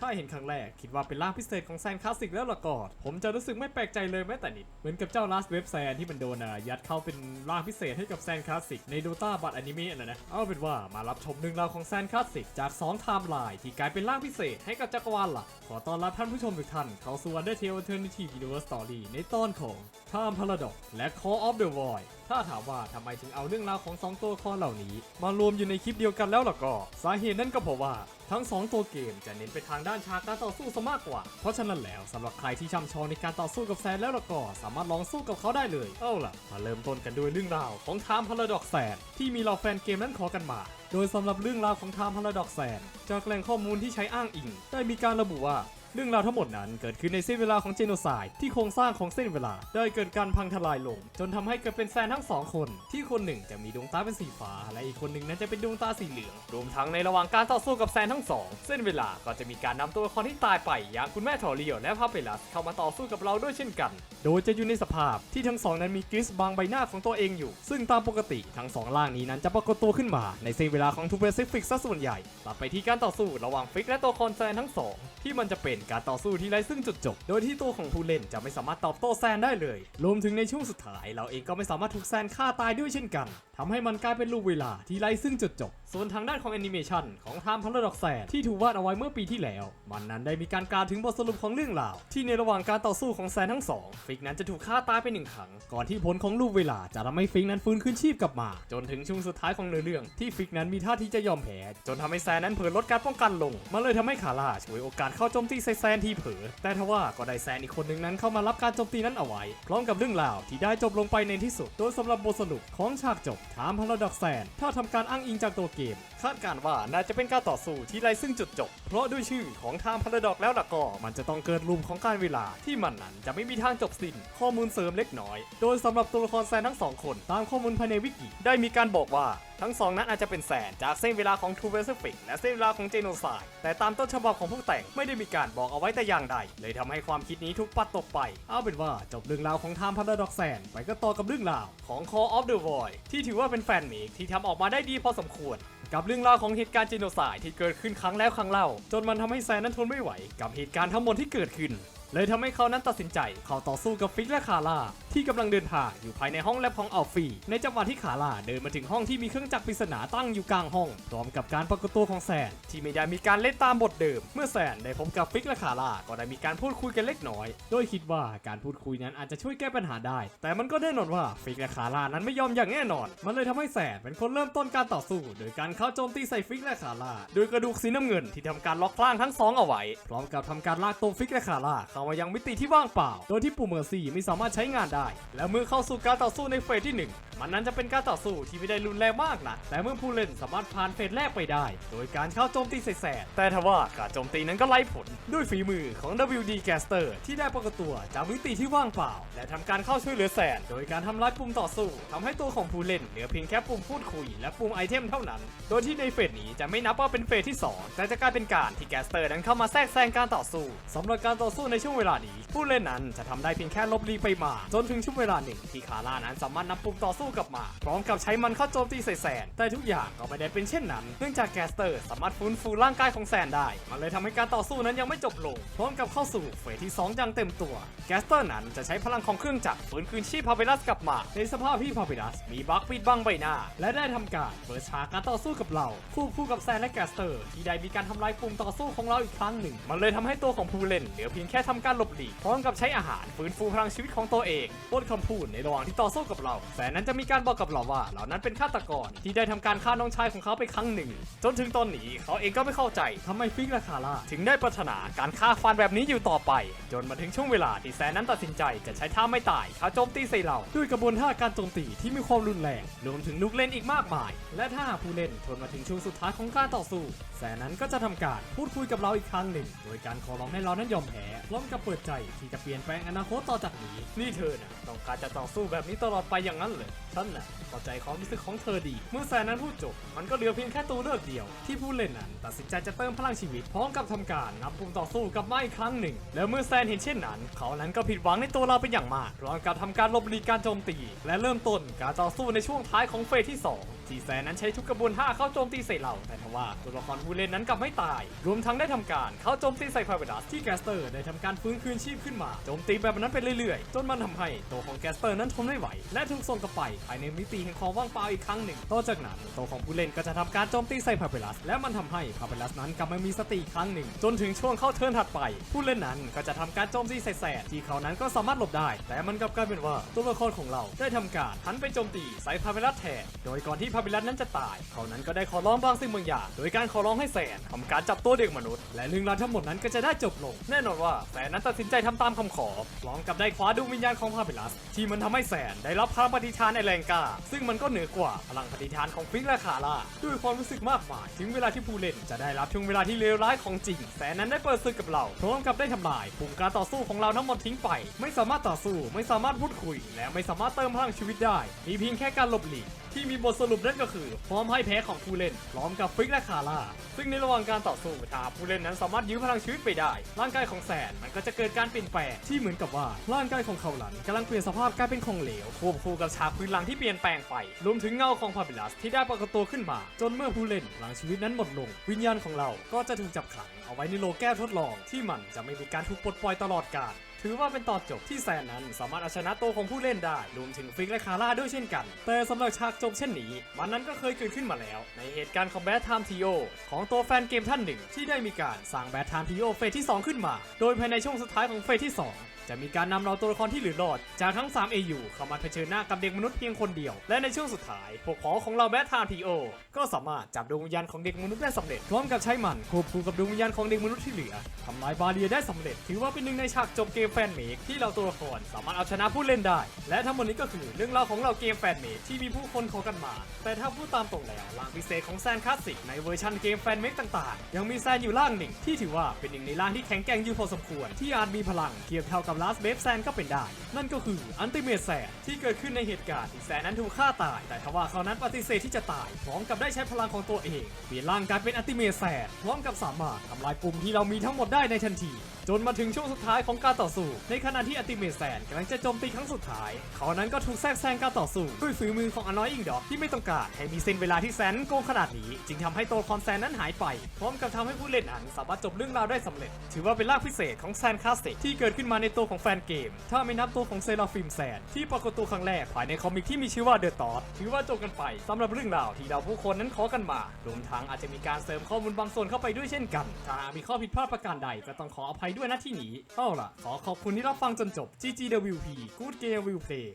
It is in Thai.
ถ้าเห็นครั้งแรกคิดว่าเป็นร่างพิเศษของแซนคลาสสิกแล้วละกอนผมจะรู้สึกไม่แปลกใจเลยแม้แต่นิด เหมือนกับเจ้าลาสเว็บแซนที่มันโดนยัดเข้าเป็นร่างพิเศษให้กับแซนคลาสสิกในโดตาบัตอนิเมะนะนะเอาเป็นว่ามารับชมเรื่องราวของแซนคลาสสิกจาก2ไทม์ไลน์ที่กลายเป็นร่างพิเศษให้กับจักรวาลหลักขอต้อนรับท่านผู้ชมทุกท่านเข้าสู่ Undertale Alternative Universe Story ในตอนของ Time Paradox และ Call of the Void ถ้าถามว่าทำไมถึงเอาเรื่องราวของ 2 ตัวละครเหล่านี้ มารวมอยู่ในคลิปเดียวกันแล้วล่ะก็ สาเหตุนั่นก็เพราะว่าทั้ง 2 ตัวเกมจะเน้นไปทางด้านฉากการต่อสู้ซะมากกว่า เพราะฉะนั้นแล้วสำหรับใครที่ช่ำชองในการต่อสู้กับแซนแล้วล่ะก็สามารถลองสู้กับเขาได้เลย เอาล่ะ มาเริ่มต้นกันด้วยเรื่องราวของ Time Paradox แซนที่มีเหล่าแฟนเกมนั้นขอกันมา โดยสำหรับเรื่องราวของ Time Paradox แซนจากแหล่งข้อมูลที่ใช้อ้างอิง ได้มีการระบุว่า เรื่องราวทั้งหมดนั้นเกิดขึ้นในเส้นเวลาของเจโนไซด์ที่โครงสร้างของเส้นเวลา ได้เกิดการพังทลายลง จนทำให้เกิดเป็นแซนทั้งสองคน ที่คนหนึ่งจะมีดวงตาเป็นสีฟ้า และอีกคนหนึ่งนั้นจะเป็นดวงตาสีเหลือง รวมทั้งในระหว่างการต่อสู้กับแซนทั้งสองเส้นเวลาก็จะมีการนำตัวละครที่ตายไปอย่างคุณแม่ทอริโอและพาเปลัสเข้ามาต่อสู้กับเราด้วยเช่นกัน โดยจะอยู่ในสภาพที่ทั้งสองนั้นมีกริสบางใบหน้าของตัวเองอยู่ ซึ่งตามปกติทั้งสองร่างนี้นั้นจะปรากฏตัวขึ้นมาในเส้นเวลาของทูเปซิฟิกซะส่วนใหญ่ตัดไปที่การต่อสู้ระหว่างฟิกและตัวละครแซนทั้งสองที่มันจะเป็นการต่อสู้ที่ไร้ซึ่งจุดจบ โดยที่ตัวของผู้เล่นจะไม่สามารถตอบโต้แซนได้เลย รวมถึงในช่วงสุดท้าย เราเองก็ไม่สามารถถูกแซนฆ่าตายด้วยเช่นกันทำให้มันกลายเป็นลูกเวลาที่ไร้ซึ่งจุดจบ ส่วนทางด้านของแอนิเมชันของ Time Paradox แซนที่ถูกวาดเอาไว้เมื่อปีที่แล้ว มันนั้นได้มีการกล่าวถึงบทสรุปของเรื่องราว ที่ในระหว่างการต่อสู้ของแซนทั้งสองฟิกนั้นจะถูกฆ่าตายไปหนึ่งครั้ง ก่อนที่ผลของลูกเวลาจะทำให้ฟิกนั้นฟื้นคืนชีพกลับมา จนถึงช่วงสุดท้ายของเนื้อเรื่อง ที่ฟิกนั้นมีท่าทีจะยอมแพ้จนทำให้แซนนั้นเผลอลดการป้องกันลงมันเลยทำให้คาร่าฉวยโอกาสเข้าโจมตีใส่แซนที่เผลอแต่ทว่าก็ได้แซนอีกคนหนึ่งนั้นเข้ามารับการโจมตีนั้นเอาไว้ พร้อมกับเรื่องราวที่ได้จบลงไปในที่สุดโดยสำหรับบทสรุปของฉากจบถามพาราดอกแซนถ้าทำการอ้างอิงจากตัวเกม คาดการณ์ว่าน่าจะเป็นการต่อสู้ที่ไร้ซึ่งจุดจบ เพราะด้วยชื่อของทามพาราดอกแล้วล่ะก็มันจะต้องเกิดลุมของการเวลาที่มันนั้นจะไม่มีทางจบสิ้นข้อมูลเสริมเล็กน้อย โดยสำหรับตัวละครแซนทั้งสองคนตามข้อมูลภายในวิกิได้มีการบอกว่าทั้งสองนั้นอาจจะเป็นแสนจากเส้นเวลาของ True Pacific และเส้นเวลาของ Genocide แต่ตามต้นฉบับของผู้แต่งไม่ได้มีการบอกเอาไว้แต่อย่างใด เลยทำให้ความคิดนี้ถูกปัดตกไป เอาเป็นว่าจบเรื่องราวของ Time Paradox แสนไปก็ต่อกับเรื่องราวของ Call of the Void ที่ถือว่าเป็นแฟนเมกที่ทำออกมาได้ดีพอสมควร กับเรื่องราวของเหตุการณ์จีโนไซด์ที่เกิดขึ้นครั้งแล้วครั้งเล่า จนมันทำให้แซนนั้นทนไม่ไหว กับเหตุการณ์ทั้งหมดที่เกิดขึ้น เลยทำให้เขานั้นตัดสินใจเข้าต่อสู้กับฟิกและคาร่าที่กำลังเดินทางอยู่ภายในห้องแลบของอัลฟี่ ในจังหวะที่คาร่าเดินมาถึงห้องที่มีเครื่องจักรปริศนาตั้งอยู่กลางห้อง พร้อมกับการปรากฏตัวของแซนที่ไม่ได้มีการเล่นตามบทเดิม เมื่อแซนได้พบกับฟิกและคาร่าก็ได้มีการพูดคุยกันเล็กน้อย โดยคิดว่าการพูดคุยนั้นอาจจะช่วยแก้ปัญหาได้ แต่มันก็แน่นอนว่าฟิกและคาร่านั้นไม่ยอมอย่างแน่นอน มันเลยทำให้แซนเป็นคนเริ่มต้นการต่อสู้ โดยการเข้าโจมตีใส่ฟิกและคาร่าโดยกระดูกสีน้ำเงินที่ทำการล็อกร่างทั้งสองเอาไว้ พร้อมกับทำการลากตัวฟิกและคาร่าเข้ามายังมิติที่ว่างเปล่า โดยที่ปุ่มเมอร์ซี่ไม่สามารถใช้งานได้ และเมื่อเข้าสู่การต่อสู้ในเฟสที่หนึ่งมันนั้นจะเป็นการต่อสู้ที่ไม่ได้รุนแรงมากนะแต่เมื่อผู้เล่นสามารถผ่านเฟสแรกไปได้ โดยการเข้าโจมตีใส่แสนแต่ทว่าการโจมตีนั้นก็ไร้ผล ด้วยฝีมือของ WD Caster ที่ได้ปรากตัวจากมิติที่ว่างเปล่า และทำการเข้าช่วยเหลือแสนโดยการทำลายปุ่มต่อสู้ทำให้ตัวของผู้เล่นเหลือเพียงแค่ปุ่มพูดคุย และปุ่มไอเทมเท่านั้น โดยที่ในเฟสนี้จะไม่นับว่าเป็นเฟสที่ 2 แต่จะกลายเป็นการที่แกสเตอร์นั้นเข้ามาแทรกแซงการต่อสู้สำหรับการต่อสู้ในช่วงเวลานี้ ผู้เล่นนั้นจะทำได้เพียงแค่ลบลีไปมา จนถึงช่วงเวลาหนึ่งที่คาร่านั้นสามารถนำปุ่มต่อสู้กลับมา พร้อมกับใช้มันเข้าโจมตีใส่แซนแต่ทุกอย่างก็ไม่ได้เป็นเช่นนั้น เนื่องจากแกสเตอร์สามารถฟื้นฟูร่างกายของแซนได้ มันเลยทำให้การต่อสู้นั้นยังไม่จบลง พร้อมกับเข้าสู่เฟสที่2อย่างเต็มตัว แกสเตอร์นั้นจะใช้พลังของเครื่องจักรฟื้นคืนชีพพาเวลัสกลับมา ในสภาพที่พาเวลัสมีบั๊กปิดบังใบหน้า และได้ทำการเปิดฉากการต่อสู้กับเราคู่คู่กับแซนและแกสเตอร์ ที่ได้มีการทำลายปุ่มต่อสู้ของเราอีกครั้งหนึ่ง มันเลยทำให้ตัวของผู้เล่นเหลือเพียงแค่ทำการหลบหลีกพร้อมกับใช้อาหารฟื้นฟูพลังชีวิตของตัวเองบนคำพูดในระหว่างที่ต่อสู้กับเราแซนนั้นจะมีการบอกกับเราว่าเหล่านั้นเป็นฆาตกรที่ได้ทำการฆ่าน้องชายของเขาไปครั้งหนึ่ง จนถึงตอนนี้เขาเองก็ไม่เข้าใจทำไมฟิกและคาร่าถึงได้ปรารถนาการฆ่าฟันแบบนี้อยู่ต่อไป จนมาถึงช่วงเวลาที่แซนนั้นตัดสินใจจะใช้ท่าไม่ตายเขาโจมตีใส่เราด้วยกระบวนท่าการโจมตีที่มีความรุนแรงรวมถึงลูกเล่นอีกมากมาย และถ้าผู้เล่นทนมาถึงช่วงสุดท้ายของการต่อสู้แซนนั้นก็จะทำการพูดคุยกับเราอีกครั้งหนึ่ง โดยการขอร้องให้เรานั้นยอมแพ้พร้อมก็เปิดใจที่จะเปลี่ยนแปลงอนาคตต่อจากนี้ นี่เธอนะต้องการจะต่อสู้แบบนี้ตลอดไปอย่างนั้นเลยฉันนะเข้าใจความรู้สึกของเธอดี เมื่อแซนนั้นพูดจบ มันก็เหลือเพียงแค่ตัวเลือกเดียว ที่ผู้เล่นนั้นตัดสินใจจะเติมพลังชีวิตพร้อมกับทำการนับปุ่มต่อสู้กับไม้อีกครั้งหนึ่ง แล้วเมื่อแซนเห็นเช่นนั้น เขานั้นก็ผิดหวังในตัวเราเป็นอย่างมากร้อมกับทำการลบหลีกการโจมตี และเริ่มต้นการต่อสู้ในช่วงท้ายของเฟสที่ 2 ซีแซนนั้นใช้ทุกกระบวนท่าเข้าโจมตีใส่เรา แต่ทว่าตัวละครผู้เล่นนั้นกลับไม่ตาย รวมทั้งได้ทำการเข้าโจมตีใส่พาเวดัสที่แกสเตอร์ได้ทำการฟื้นคืนชีพขึ้นมา โจมตีแบบนั้นไปเรื่อยๆ จนมันทำให้ตัวของแกสเตอร์นั้นทนไม่ไหว และถูกส่งกลับไปภายในมิติแห่งความว่างเปล่าอีกครั้งหนึ่ง ต่อจากนั้นตัวของผู้เล่นก็จะทำการโจมตีใส่พาเวดัสและมันทำให้พาเวดัสนั้นกลับมามีสติครั้งหนึ่ง จนถึงช่วงเข้าเทิร์นถัดไป ผู้เล่นนั้นก็จะทำการโจมตีใส่แสดที่เขานั้นก็สามารถหลบได้ แต่มันกลับกลายเป็นว่าตัวละครของเราได้ทำการหันไปโจมตีใส่พาเวดัสแทนโดยก่อนที่เวดัสนั้นจะตาย เขานั้นก็ได้ขอร้องบางสิ่งบางอย่าง โดยการขอร้องให้แสนทำการจับตัวเด็กมนุษย์ และเรื่องราวทั้งหมดนั้นก็จะได้จบลง แน่นอนว่าแสนนั้นตัดสินใจทำตามคำขอพร้อมกับได้คว้าดวงวิญญาณของพาเวดัส ที่มันทำให้แสนได้รับพลังปฏิทานในแรงกล้าซึ่งมันก็เหนือกว่าพลังปฏิทานของฟิงและคาร่าด้วยความรู้สึกมากมาย ถึงเวลาที่ผู้เล่นจะได้รับช่วงเวลาที่เลวร้ายของจริง แสนนั้นได้เปิดศึกกับเราพร้อมกับได้ทำลายปุ่มการต่อสู้ของเราทั้งหมดทิ้งไป ไม่สามารถต่อสู้ ไม่สามารถพูดคุย และไม่สามารถเติมพลังชีวิตได้ มีเพียงแค่การหลบหลีกที่มีบทสรุปนั่นก็คือ พร้อมให้แพ้ของผู้เล่น พร้อมกับฟิกและคาร่า ซึ่งในระหว่างการต่อสู้ถ้าผู้เล่นนั้นสามารถยื้อพลังชีวิตไปได้ ร่างกายของแสนมันก็จะเกิดการเปลี่ยนแปลงที่เหมือนกับว่าร่างกายของเขาหลันกำลังเปลี่ยนสภาพกลายเป็นของเหลวควบคู่กับฉากพื้นหลังที่เปลี่ยนแปลงไป รวมถึงเงาของพาบิลัสที่ได้ปรากฏตัวขึ้นมา จนเมื่อผู้เล่นพลังชีวิตนั้นหมดลง วิญญาณของเราก็จะถูกจับขังเอาไว้ในโลแก้วทดลองที่มันจะไม่มีการถูกปลดปล่อยตลอดกาล ถือว่าเป็นตอนจบที่แซนนั้นสามารถเอาชนะตัวของผู้เล่นได้รวมถึงฟิกและคาร่าด้วยเช่นกัน แต่สำหรับฉากจบเช่นนี้ มันนั้นก็เคยเกิดขึ้นมาแล้ว ในเหตุการณ์ของแบทไทม์ทีโอของตัวแฟนเกมท่านหนึ่ง ที่ได้มีการสร้างแบทไทม์ทีโอเฟสที่ 2 ขึ้นมา โดยภายในช่วงสุดท้ายของเฟสที่ 2 จะมีการนำเราตัวละครที่เหลือรอด จากทั้ง 3 AU เข้ามาเผชิญหน้ากับเด็กมนุษย์เพียงคนเดียว และในช่วงสุดท้ายพวกพ้อของเราแบททม์ทีโอก็สามารถจับดวงวิญญาณของเด็กมนุษย์ได้สำเร็จพร้อมกับใช้มันควบคู่กับดวงวิญญาณของเด็กมนุษย์ที่เหลือทำลายบาเรียได้สำเร็จ ถือว่าเป็นหนึ่งในฉากจบเกมแฟนเมกที่เราตัวละครสามารถเอาชนะผู้เล่นได้ และทั้งหมดนี้ก็คือเรื่องราวของเราเกมแฟนเมกที่มีผู้คนขอกันมา แต่ถ้าพูดตามตรงแล้วร่างพิเศษของแซนคลาสสิกในเวอร์ชันเกมแฟนเมกต่างๆ ยังมีแซนอยู่ร่างหนึ่งที่ถือว่าเป็นหนึ่งในร่างที่แข็งแกร่งอยู่พอสมควรที่อาจมีพลังเทียบเท่ากับลาสเบฟแซนก็เป็นได้ นั่นก็คืออันติเมตแซนที่เกิดขึ้นในเหตุการณ์ที่แซนนั้นถูกฆ่าตาย แต่ทว่าเขานั้นปฏิเสธที่จะตาย พร้อมกับได้ใช้พลังของตัวเอง เปลี่ยนร่างกายเป็นอันติเมตแซนพร้อมกับสามารถทำลายปุ่มที่เรามีทั้งหมดได้ในทันที จนมาถึงช่วงสุดท้ายของการต่อสู้ ในขณะที่อัติเมตแซนกำลังจะโจมตีครั้งสุดท้าย เขานั้นก็ถูกแทรกแซงการต่อสู้ด้วยฝีมือของอนอยอิงดอกที่ไม่ต้องการให้มีเส้นเวลาที่แสนโกงขนาดนี้ จึงทำให้ตัวคอนแซนนั้นหายไป พร้อมกับทำให้ผู้เล่นอันสามารถจบเรื่องราวได้สำเร็จ ถือว่าเป็นลากพิเศษของแซนคลาสสิกที่เกิดขึ้นมาในตัวของแฟนเกม ถ้าไม่นับตัวของเซราฟิมแซนที่ปรากฏตัวครั้งแรกภายในคอมิกที่มีชื่อว่าเดอะตอ t ถือว่าจบกันไปสำหรับเรื่องราวที่เราผู้คนนั้นขอกันมารวมทั้งอาจจะมีการเสริมข้อมูลบางส่วนเข้าไปด้วยเช่นกันถ้ามีข้อผิดพลาดประการใดก็ต้องขออภัยด้วยนะที่นี้เอาล่ะ ขอขอบคุณที่รับฟังจนจบ GGWP Good Game Will Play